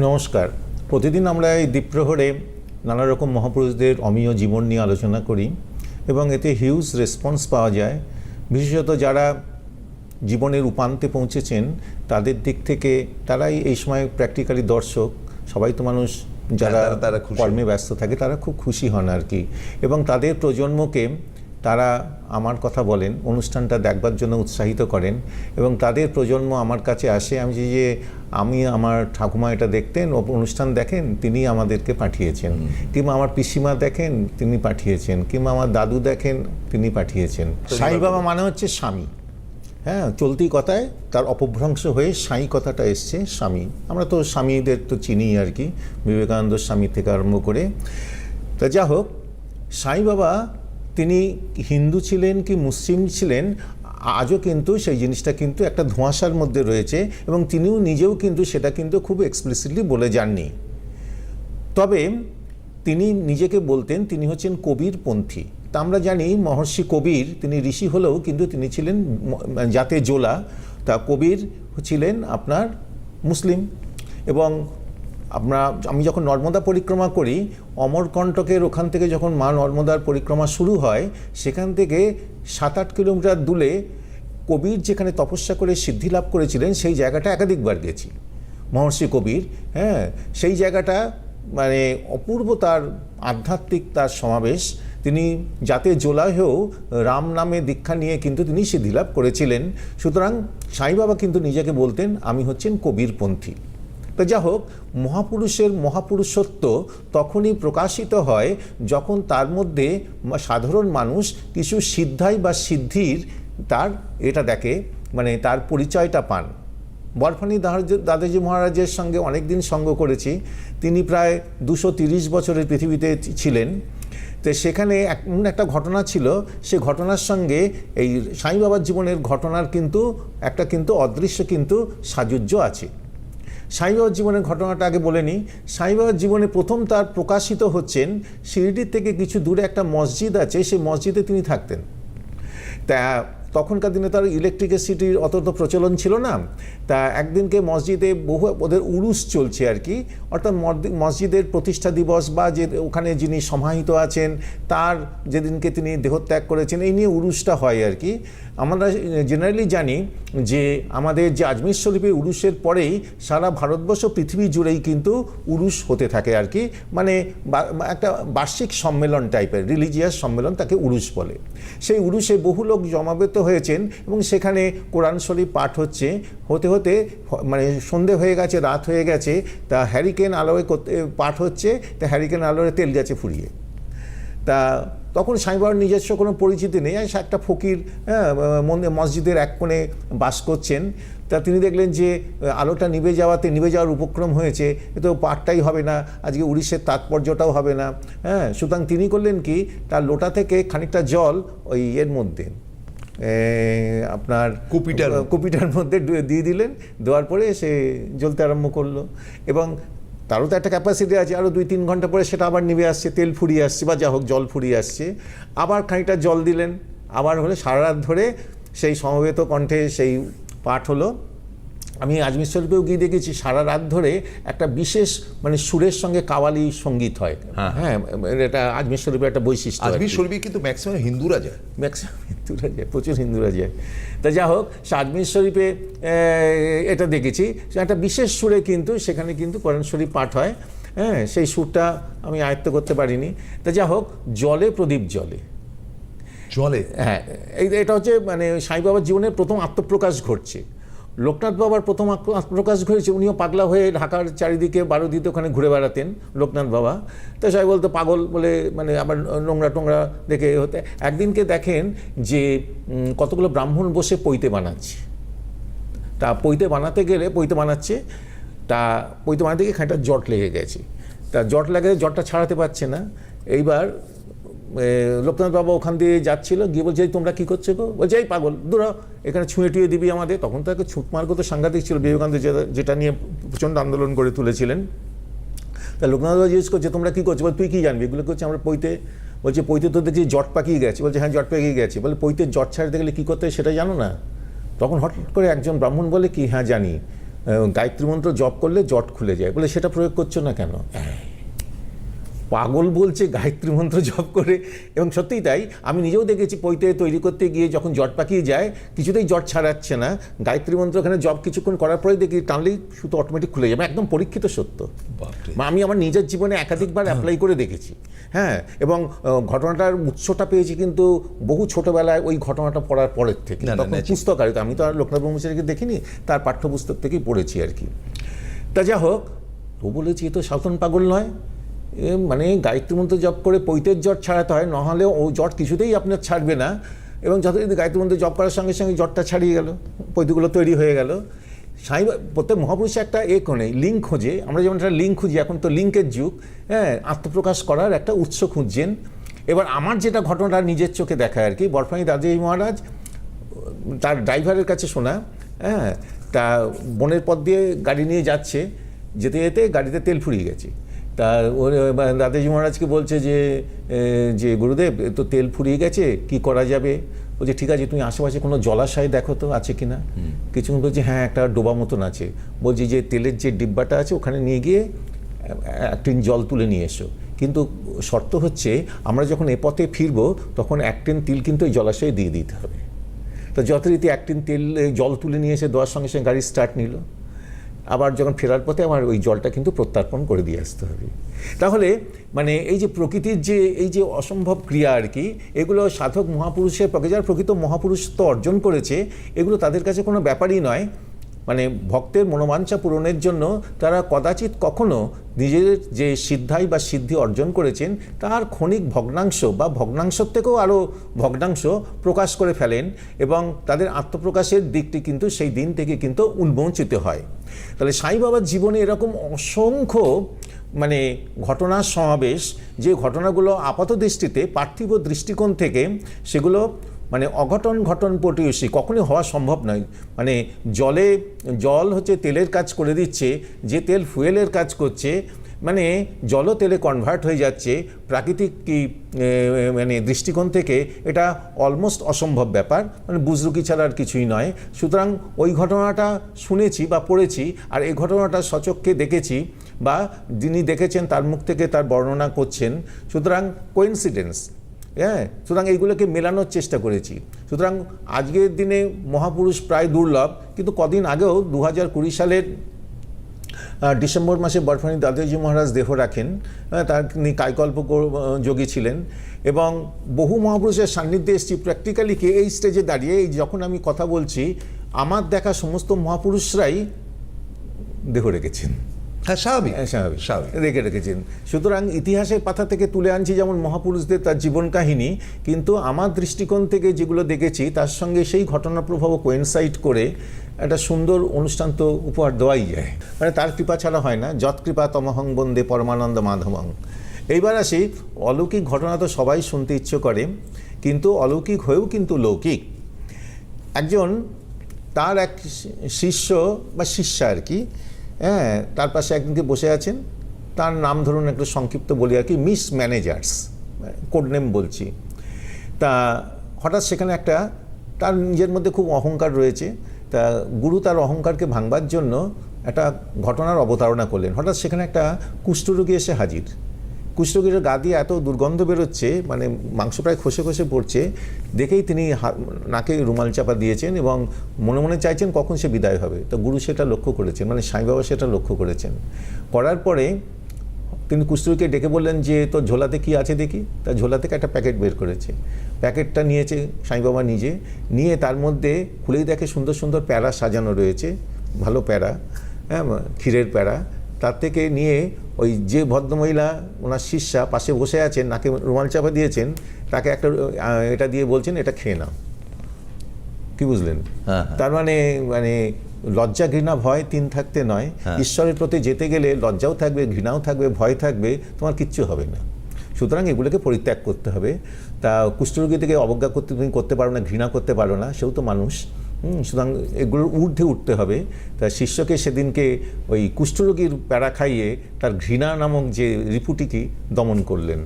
নমস্কার। প্রতিদিন আমরা এই দ্বীপ্রহরে নানা রকম মহাপুরুষদের অমীয় জীবন নিয়ে আলোচনা করি এবং এতে হিউজ রেসপন্স পাওয়া যায়। বিশেষত যারা জীবনের উপান্তে পৌঁছেছেন তাদের দিক থেকে তারাই এই সময় প্র্যাকটিক্যালি দর্শক। সবাই তো মানুষ যারা তারা- তারা কর্মে ব্যস্ত থাকে তারা খুব খুশি হন আর কি। এবং তাদের প্রজন্মকে তারা আমার কথা বলেন অনুষ্ঠানটা দেখবার জন্য উৎসাহিত করেন এবং তাদের প্রজন্ম আমার কাছে আসে আমি যে আমি আমার ঠাকুমা এটা দেখতেন ও অনুষ্ঠান দেখেন তিনি আমাদেরকে পাঠিয়েছেন। কিংবা আমার পিসিমা দেখেন তিনি পাঠিয়েছেন। কিংবা আমার দাদু দেখেন তিনি পাঠিয়েছেন। সাই বাবা মানে হচ্ছে স্বামী। হ্যাঁ চলতি কথায় তার অপভ্রংশ হয়ে সাই কথাটা এসছে স্বামী। আমরা তো স্বামীদের তো চিনি আর কি বিবেকানন্দ স্বামী থেকে আরম্ভ করে। তা যা হোক সাই বাবা তিনি হিন্দু ছিলেন কি মুসলিম ছিলেন, আজও কিন্তু সেই জিনিসটা কিন্তু একটা ধোঁয়াশার মধ্যে রয়েছে এবং তিনিও নিজেও কিন্তু সেটা কিন্তু খুব এক্সপ্লিসিটলি বলে যাননি। তবে তিনি নিজেকে বলতেন, তিনি হচ্ছেন কবির পন্থী। তা আমরা জানি মহর্ষি কবির, তিনি ঋষি হলেও কিন্তু তিনি ছিলেন ম- জাতে জোলা। তা কবির ছিলেন আপনার মুসলিম এবং আমরা, আমি যখন নর্মদা পরিক্রমা করি, অমরকণ্টকের ওখান থেকে যখন মা নর্মদার পরিক্রমা শুরু হয়, সেখান থেকে সাত আট কিলোমিটার দূরে কবির যেখানে তপস্যা করে সিদ্ধি লাভ করেছিলেন, সেই জায়গাটা একাধিকবার গেছি। মহর্ষি কবির হ্যাঁ সেই জায়গাটা মানে অপূর্ব তার আধ্যাত্মিক তার সমাবেশ। তিনি যাতে জোলা হয়েও রাম নামে দীক্ষা নিয়ে কিন্তু তিনি সিদ্ধিলাভ করেছিলেন। সুতরাং সাই বাবা কিন্তু নিজেকে বলতেন, আমি হচ্ছেন কবিরপন্থী। তো যা হোক মহাপুরুষের মহাপুরুষত্ব তখনই প্রকাশিত হয় যখন তার মধ্যে সাধারণ মানুষ কিছু সিদ্ধাই বা সিদ্ধির তার এটা দেখে মানে তার পরিচয়টা পান। বরফানি দাদাজি- দাদাজি মহারাজের সঙ্গে অনেক দিন সঙ্গ করেছি। তিনি প্রায় দুশো তিরিশ বছরের পৃথিবীতে ছিলেন। তো সেখানে এমন একটা ঘটনা ছিল, সে ঘটনার সঙ্গে এই সাই বাবার জীবনের ঘটনার কিন্তু একটা কিন্তু অদৃশ্য কিন্তু সাযুজ্য আছে। সাই বাবার জীবনের ঘটনাটা আগে বলে নিই। সাইবাবার জীবনে প্রথম তার প্রকাশিত হচ্ছেন শিরিডির থেকে কিছু দূরে একটা মসজিদ আছে, সেই মসজিদে তিনি থাকতেন। তা তখনকার দিনে তার ইলেকট্রিসিটির অত তো প্রচলন ছিল না। তা একদিনকে মসজিদে বহু, ওদের উরুস চলছে আর কি। অর্থাৎ মসজিদের প্রতিষ্ঠা দিবস বা যে ওখানে যিনি সমাহিত আছেন, তার যেদিনকে তিনি দেহত্যাগ করেছেন, এই নিয়ে উরুসটা হয় আর কি। আমরা জেনারেলি জানি যে আমাদের যে আজমির শরীফের উরুসের পরেই সারা ভারতবর্ষ, পৃথিবী জুড়েই কিন্তু উরুস হতে থাকে আর কি। মানে একটা বার্ষিক সম্মেলন টাইপের রিলিজিয়াস সম্মেলন তাকে উরুস বলে। সেই উরুসে বহু লোক জমাবেত হয়েছেন এবং সেখানে কোরআন শরীফ পাঠ হচ্ছে। হতে হতে মানে সন্ধে হয়ে গেছে, রাত হয়ে গেছে, তা হ্যারিকেন আলোয় করতে, পাঠ হচ্ছে, তা হ্যারিকেন আলোয় তেল গেছে ফুরিয়ে। তা তখন সাইবার নিজস্ব কোনো পরিচিতি নেই একটা ফকির হ্যাঁ মসজিদের এক কোণে বাস করছেন। তা তিনি দেখলেন যে আলোটা নিভে যাওয়াতে, নিভে যাওয়ার উপক্রম হয়েছে, এ তো পাঠটাই হবে না, আজকে উড়িষ্যের তাৎপর্যটাও হবে না হ্যাঁ। সুতরাং তিনি করলেন কি, তার লোটা থেকে খানিকটা জল ওই এর মধ্যে আপনার কুপিটার। কুপিটার মধ্যে দিয়ে দিলেন দেওয়ার পরে সে জ্বলতে আরম্ভ করল। এবং তারও তো একটা ক্যাপাসিটি আছে আরও দুই তিন ঘণ্টা পরে সেটা আবার নিভে আসছে তেল ফুরিয়ে আসছে বা যা হোক জল ফুরিয়ে আসছে। আবার খানিকটা জল দিলেন আবার হলে সারা রাত ধরে সেই সমবেত কণ্ঠে সেই পাঠ হলো। আমি আজমির শরীফেও গিয়ে দেখেছি সারা রাত ধরে একটা বিশেষ মানে সুরের সঙ্গে কাওয়ালি সংগীত হয়। হ্যাঁ। এটা আজমির শরীফের একটা বৈশিষ্ট্য আজমির শরীফে কিন্তু ম্যাক্সিমাম হিন্দুরা যায়। ম্যাক্সিমাম হিন্দুরা যায় প্রচুর হিন্দুরা যায়। তা যা হোক সে আজমির শরীফে এটা দেখেছি একটা বিশেষ সুরে কিন্তু সেখানে কিন্তু কোরআন শরীফ পাঠ হয়। হ্যাঁ সেই সুরটা আমি আয়ত্ত করতে পারিনি। তা যা হোক জলে প্রদীপ জলে জলে? হ্যাঁ এই এটা হচ্ছে মানে সাই বাবার জীবনের প্রথম আত্মপ্রকাশ ঘটছে। লোকনাথ বাবার প্রথম আত্মপ্রকাশ ঘটেছে, উনিও পাগলা হয়ে ঢাকার চারিদিকে বারো দিতে ওখানে ঘুরে বেড়াতেন লোকনাথ বাবা। তো সবাই বলতো, পাগল বলে মানে আবার নোংরা টোংরা দেখে হতে একদিনকে দেখেন যে কতগুলো ব্রাহ্মণ বসে পৈতে বানাচ্ছে। তা পৈতে বানাতে গেলে, পৈতে বানাচ্ছে, তা পৈতে বানাতে গিয়ে খানিকটা জট লেগে গেছে। তা জট লাগে জটটা ছাড়াতে পারছে না। এইবার লোকনাথ বাবা ওখান দিয়ে যাচ্ছিল, গিয়ে বলছে, "এই তোমরা কী করছ গো? বলছে, এই পাগল দূরা এখানে ছুঁয়ে টুয়ে দিবি আমাদের। তখন তো একটা ছুটমার্গ তো সাংঘাতিক ছিল, বিবেকানন্দ যেটা- নিয়ে প্রচণ্ড আন্দোলন করে তুলেছিলেন। তা লোকনাথ বাবা জিজ্ঞেস করছে, তোমরা কী করছ? বল, তুই কী জানবি? এগুলো করছে, আমরা পৈতে, বলছে, পৈতে তো দেখছি জট পাকিয়ে গেছে। বলছে হ্যাঁ জট পাকিয়ে গেছে। বলে, পৈতে জট ছাড়তে গেলে কী করতে সেটা জানো না? তখন হঠাৎ করে একজন ব্রাহ্মণ বলে, কি হ্যাঁ জানি। গায়ত্রী মন্ত্র জপ করলে জট খুলে যায়। বলে, সেটা প্রয়োগ করছ না কেন? পাগল বলছে গায়ত্রী মন্ত্র জপ করে। এবং সত্যিই তাই আমি নিজেও দেখেছি পৈতে তৈরি করতে গিয়ে যখন জট পাকিয়ে যায় কিছুতেই জট ছাড়াচ্ছে না। গায়ত্রী মন্ত্র ওখানে জপ কিছুক্ষণ করার পরে দেখি টানলেই সুতো অটোমেটিক খুলে যাবে একদম পরীক্ষিত সত্য। আমি আমার নিজের জীবনে একাধিকবার অ্যাপ্লাই করে দেখেছি। হ্যাঁ এবং ঘটনাটার উৎসটা পেয়েছি কিন্তু বহু ছোটবেলায় ওই ঘটনাটা পড়ার পরের থেকে। তখন পুস্তক আর আমি তো আর লোকনাথ ব্রহ্মচারীকে দেখিনি তার পাঠ্যপুস্তক থেকেই পড়েছি আর কি। তা যা হোক ও বলেছি এ তো সাধন পাগল নয়। মানে গায়ত্রী মন্ত্র জপ করে পৈতের জট ছাড়াতে হয়, নাহলে ও জট কিছুতেই আপনার ছাড়বে না। এবং যথারীতি গায়ত্রী মন্ত্র জপ করার সঙ্গে সঙ্গে জটটা ছাড়িয়ে গেল, পৈতগুলো তৈরি হয়ে গেল। সাই প্রত্যেক মহাপুরুষে একটা এ কোনে লিঙ্ক খোঁজে, আমরা যেমন একটা লিঙ্ক খুঁজি, এখন তো লিঙ্কের যুগ হ্যাঁ আত্মপ্রকাশ করার একটা উৎস খুঁজছেন। এবার আমার যেটা ঘটনাটা নিজের চোখে দেখা আর কি, বরফানি দাদাজি মহারাজ, তার ড্রাইভারের কাছে শোনা হ্যাঁ তা বনের পথ দিয়ে গাড়ি নিয়ে যাচ্ছে, যেতে যেতে গাড়িতে তেল ফুরিয়ে গেছে। তা দাদাজি মহারাজকে বলছে যে যে গুরুদেব তো তেল ফুরিয়ে গেছে কি করা যাবে? বলছে ঠিক আছে তুমি আশেপাশে কোনো জলাশয় দেখো তো আছে কি না? কিছুক্ষণ বলছে হ্যাঁ একটা ডোবা মতন আছে। বলছি যে তেলের যে ডিব্বাটা আছে ওখানে নিয়ে গিয়ে এক টিন জল তুলে নিয়ে এসো। কিন্তু শর্ত হচ্ছে আমরা যখন এ পথে ফিরবো তখন এক টিন তিল কিন্তু ওই জলাশয়ে দিয়ে দিতে হবে। তো যথারীতি এক টিন তেল জল তুলে নিয়ে এসে দেওয়ার সঙ্গে সঙ্গে গাড়ি স্টার্ট নিল। আবার যখন ফেরার পথে আমার ওই জলটা কিন্তু প্রত্যার্পণ করে দিয়ে আসতে হবে। তাহলে মানে এই যে প্রকৃতির যে, এই যে অসম্ভব ক্রিয়া আর কি, এগুলো সাধক মহাপুরুষের পক্ষে যারা প্রকৃত মহাপুরুষ তো অর্জন করেছে, এগুলো তাদের কাছে কোনো ব্যাপারই নয়। মানে ভক্তের মনোবাঞ্ছা পূরণের জন্য তারা কদাচিৎ কখনো নিজের যে সিদ্ধাই বা সিদ্ধি অর্জন করেছেন, তার ক্ষণিক ভগ্নাংশ বা ভগ্নাংশের থেকেও আরও ভগ্নাংশ প্রকাশ করে ফেলেন এবং তাদের আত্মপ্রকাশের দিকটি কিন্তু সেই দিন থেকে কিন্তু উন্মোচিত হয়। তাহলে সাই বাবার জীবনে এরকম অসংখ্য মানে ঘটনার সমাবেশ যে ঘটনাগুলো আপাত দৃষ্টিতে, পার্থিব দৃষ্টিকোণ থেকে সেগুলো মানে অঘটন ঘটন প্রতিবেশী কখনই হওয়া সম্ভব নয়। মানে জলে, জল হচ্ছে তেলের কাজ করে দিচ্ছে, যে তেল ফুয়েলের কাজ করছে মানে জল তেলে কনভার্ট হয়ে যাচ্ছে, প্রাকৃতিক কি মানে দৃষ্টিকোণ থেকে এটা অলমোস্ট অসম্ভব ব্যাপার মানে বুজরুকি ছাড়া আর কিছুই নয়। সুতরাং ওই ঘটনাটা শুনেছি বা পড়েছি, আর এই ঘটনাটা সচক্ষে দেখেছি বা যিনি দেখেছেন তার মুখ থেকে তার বর্ণনা করছেন। সুতরাং কোইন্সিডেন্স হ্যাঁ? সুতরাং এইগুলোকে মেলানোর চেষ্টা করেছি। সুতরাং আজকের দিনে মহাপুরুষ প্রায় দুর্লভ, কিন্তু কদিন আগেও দু সালের ডিসেম্বর মাসে বরফানি দাদাজি মহারাজ দেহ রাখেন। তার তিনি কায়কল্প যোগী ছিলেন এবং বহু মহাপুরুষের সান্নিধ্যে এসেছি। প্র্যাকটিক্যালি কে এই স্টেজে দাঁড়িয়ে এই যখন আমি কথা বলছি, আমার দেখা সমস্ত মহাপুরুষরাই দেহ রেখেছেন। হ্যাঁ স্বাভাবিক। হ্যাঁ, স্বাভাবিক। স্বাভাবিক। রেখে রেখেছেন। সুতরাং ইতিহাসের পাতা থেকে তুলে আনছি যেমন মহাপুরুষদের তার জীবন কাহিনী কিন্তু আমার দৃষ্টিকোণ থেকে যেগুলো দেখেছি তার সঙ্গে সেই ঘটনা প্রভাব কোয়েনসাইট করে একটা সুন্দর অনুষ্ঠান তো উপহার দেওয়াই যায়। মানে তার কৃপা ছাড়া হয় না যৎ কৃপা তমহং বন্দে পরমানন্দ মাধবং। এইবার আসি অলৌকিক ঘটনা তো সবাই শুনতে ইচ্ছে করে কিন্তু অলৌকিক হয়েও কিন্তু লৌকিক। একজন তার এক শিষ্য বা শিষ্যা আর কি হ্যাঁ তার পাশে একদিনকে বসে আছেন। তার নাম ধরুন একটা সংক্ষিপ্ত বলি আর কি, মিস ম্যানেজার্স কোডনেম বলছি। তা হঠাৎ সেখানে একটা, তার নিজের মধ্যে খুব অহংকার রয়েছে। তা গুরু তার অহংকারকে ভাঙবার জন্য একটা ঘটনার অবতারণা করলেন। হঠাৎ সেখানে একটা কুষ্ঠরোগী এসে হাজির। কুষ্ঠরোগীর গা দিয়ে এত দুর্গন্ধ বেরোচ্ছে মানে মাংস প্রায় খসে খসে পড়ছে, দেখেই তিনি নাকে রুমাল চাপা দিয়েছেন এবং মনে মনে চাইছেন কখন সে বিদায় হবে। তো গুরু সেটা লক্ষ্য করেছেন মানে সাই বাবা সেটা লক্ষ্য করেছেন। করার পরে তিনি কুষ্ঠরোগীকে ডেকে বললেন যে, তোর ঝোলাতে কি আছে দেখি? তা ঝোলা থেকে একটা প্যাকেট বের করেছে। প্যাকেটটা নিয়েছে সাই বাবা নিজে, নিয়ে তার মধ্যে খুলেই দেখে সুন্দর সুন্দর প্যারা সাজানো রয়েছে, ভালো প্যারা হ্যাঁ ক্ষীরের প্যারা। তার থেকে নিয়ে ওই যে ভদ্রমহিলা ওনার শিষ্যা পাশে বসে আছেন নাকে রুমাল চাপা দিয়েছেন তাকে একটা এটা দিয়ে বলছেন এটা খেয়ে নাও। কি বুঝলেন? হ্যাঁ, হ্যাঁ। তার মানে মানে লজ্জা ঘৃণা ভয় তিন থাকতে নয়। হ্যাঁ। ঈশ্বরের প্রতি যেতে গেলে লজ্জাও থাকবে ঘৃণাও থাকবে ভয় থাকবে তোমার কিচ্ছু হবে না। সুতরাং এগুলোকে পরিত্যাগ করতে হবে। তা কুষ্ঠরোগী থেকে অবজ্ঞা করতে তুমি করতে পারো না ঘৃণা করতে পারো না সেও তো মানুষ। সুতরাং এগুলোর ঊর্ধ্বে উঠতে হবে। তা শিষ্যকে সেদিনকে ওই কুষ্ঠরোগীর প্যারা খাইয়ে তার ঘৃণা নামক যে রিপুটিটি দমন করলেন।